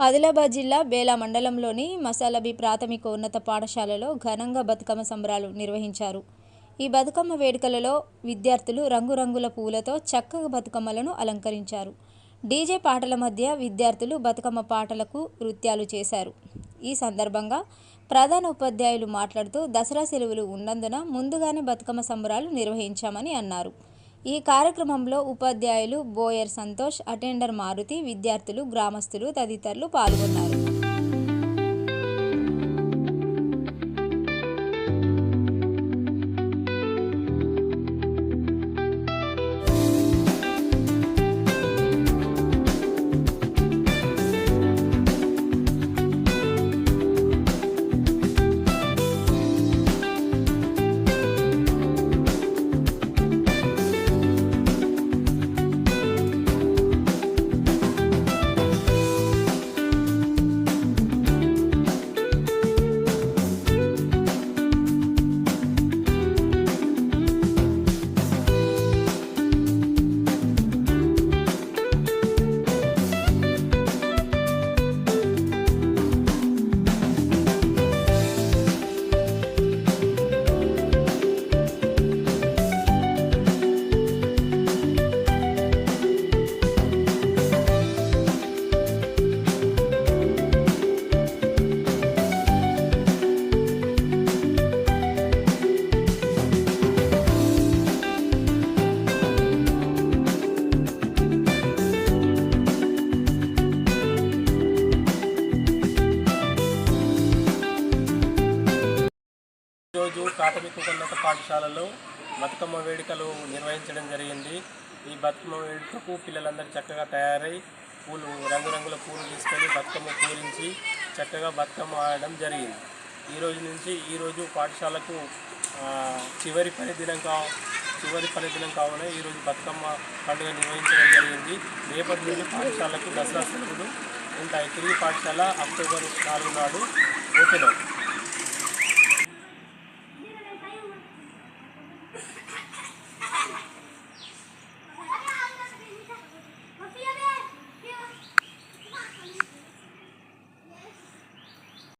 ఆదిలాబాద్ జిల్లా బేలా మండలంలోని మసాలబీ ప్రాథమిక ఉన్నత పాఠశాలలో ఘనంగా బతుకమ్మ సంబరాలు నిర్వహించారు. ఈ బతుకమ్మ వేడుకలలో విద్యార్థులు రంగురంగుల పూలతో చక్కగా బతుకమ్మలను అలంకరించారు. డీజే పాటల మధ్య విద్యార్థులు బతుకమ్మ పాటలకు నృత్యాలు చేశారు. ఈ సందర్భంగా ప్రధాన ఉపాధ్యాయులు మాట్లాడుతూ దసరా సెలవులు ఉన్నందున ముందుగానే బతుకమ్మ సంబరాలు నిర్వహించామని అన్నారు. ఈ కార్యక్రమంలో ఉపాధ్యాయులు బోయర్ సంతోష్ అటెండర్ మారుతి విద్యార్థులు గ్రామస్తులు తదితరులు పాల్గొన్నారు. ఈరోజు ప్రాథమిక ఉన్నత పాఠశాలలో బతుకమ్మ వేడుకలు నిర్వహించడం జరిగింది. ఈ బతుకమ్మ వేడుకకు పిల్లలందరూ చక్కగా తయారై పూలు రంగురంగుల పూలు తీసుకొని బతుకమ్మ పూరించి చక్కగా బతుకమ్మ ఆడడం జరిగింది. ఈ రోజు నుంచి ఈరోజు పాఠశాలకు చివరి పని దినం కా చివరి పని దినం కావున ఈరోజు బతుకమ్మ పండుగ నిర్వహించడం జరిగింది. రేపటి నుండి పాఠశాలకు దసరా సెలవులు ఉంటాయి. తిరిగి పాఠశాల అక్టోబర్ నాలుగు నాడు ఓపెన్ అవుతుంది.